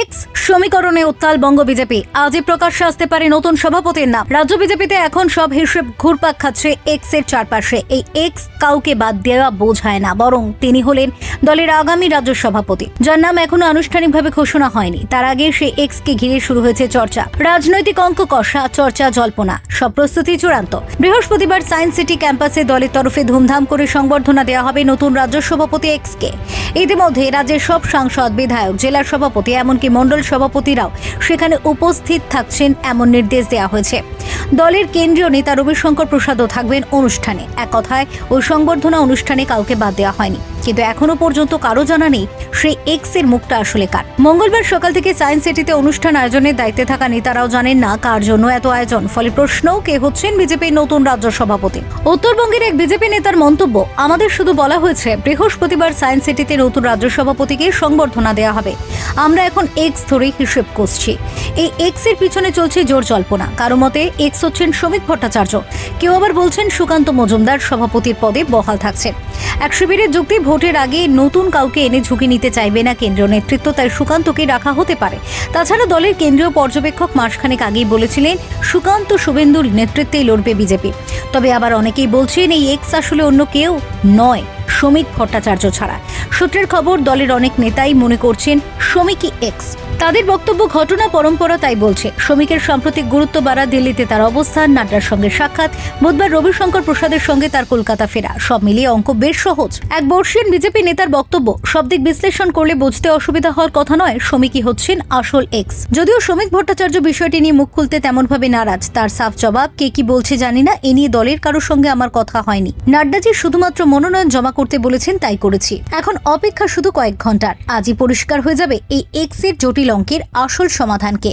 X সমীকরণে উত্তাল বঙ্গ BJP. আজই প্রকাশ্যে আসতে পারে নতুন সভাপতির নাম। রাজ্য বিজেপিতে এখন সব হিসেব ঘুরপাক খাচ্ছে এক্সের চারপাশে। এই এক্স কাউকে বাদ দেওয়া বোঝায় না, বরং তিনি হলেন দলের আগামী রাজ্য সভাপতি, যার নাম এখনও আনুষ্ঠানিকভাবে ঘোষণা হয়নি। তার আগে সে এক্স কে ঘিরে শুরু হয়েছে চর্চা। রাজনৈতিক অঙ্ক কষা, চর্চা জল্পনা, সব প্রস্তুতি চূড়ান্ত। বৃহস্পতিবার সায়েন্স সিটি ক্যাম্পাসে দলের তরফে ধুমধাম করে সংবর্ধনা দেওয়া হবে নতুন রাজ্য সভাপতি এক্স কে ইতিমধ্যে রাজ্যের সব সাংসদ, বিধায়ক, জেলা সভাপতি, এমনকি মণ্ডল সভাপতিরাও সেখানে উপস্থিত থাকছেন এমন নির্দেশ দেওয়া হয়েছে। দলের কেন্দ্রীয় নেতা রবিশঙ্কর প্রসাদও থাকবেন অনুষ্ঠানে। এক কথায় ওই সংবর্ধনা অনুষ্ঠানে কাউকে বাদ দেওয়া হয়নি। কিন্তু এখনও পর্যন্ত কারও জানা নেই সেই এক্সের মুখটা আসলে কার। মঙ্গলবার সকাল থেকে সায়েন্স সিটিতে অনুষ্ঠান আয়োজনের দায়িত্বে থাকা নেতারাও জানেন না কার জন্য এত আয়োজন, ফলে প্রশ্নও কে হচ্ছেন বিজেপির নতুন রাজ্য সভাপতি। উত্তরবঙ্গের এক বিজেপি নেতার মন্তব্য, আমাদের শুধু বলা হয়েছে বৃহস্পতিবার সায়েন্স সিটিতে নতুন রাজ্য সভাপতিকে সংবর্ধনা দেওয়া হবে। আমরা এখন এক্স ধরে হিসেব করছি। এই এক্সের পিছনে চলছে জোর জল্পনা। কারও মতে এক্স হচ্ছেন শ্রমিক ভট্টাচার্য। কেউ আবার বলছেন সুকান্ত মজুমদার সভাপতির পদে বহাল থাকছেন। এক শিবিরের যুক্তি ভোটের আগে নতুন কাউকে এনে ঝুঁকি নিতে চাইবে না কেন্দ্রীয় নেতৃত্ব, তাই সুকান্তকে রাখা হতে পারে। তাছাড়া দলের কেন্দ্রীয় পর্যবেক্ষক মাসখানেক আগেই বলেছিলেন, সুকান্ত শুভেন্দুর নেতৃত্বেই লড়বে বিজেপি। তবে আবার অনেকেই বলছেন, এই এক্স আসলে অন্য কেউ নয় শ্রমিক ভট্টাচার্য ছাড়া। সূত্রের খবর, দলের অনেক নেতাই মনে করছেন শ্রমিকই এক্স। তাদের বক্তব্য ঘটনা পরম্পরা তাই বলছে। শ্রমিকের সাম্প্রতিক গুরুত্ব বাড়া দিল্লিতে তার অবস্থান, নাড্ডার সঙ্গে সাক্ষাৎ, বুধবার রবিশঙ্কর প্রসাদের সঙ্গে তার কলকাতা ফেরা। সব মিলিয়ে অঙ্ক বেশ সহজ। এক বর্ষীয় বিজেপি নেতার বক্তব্য, সব দিক বিশ্লেষণ করলে বুঝতে অসুবিধা হওয়ার কথা নয়, শ্রমিকই হচ্ছেন আসল এক্স যদিও শ্রমিক ভট্টাচার্য বিষয়টি নিয়ে মুখ খুলতে তেমনভাবে নারাজ, তার সাফ জবাব, কে কি বলছে জানি না, এ নিয়ে দলের কারোর সঙ্গে আমার কথা হয়নি। নাড্ডাজি শুধুমাত্র মনোনয়ন জমা করতে বলেছেন তাই করেছি। এখন অপেক্ষা শুধু কয়েক ঘণ্টার। আজই পরিষ্কার হয়ে যাবে এই এক্সের জটিল অঙ্কের আসল সমাধানকে।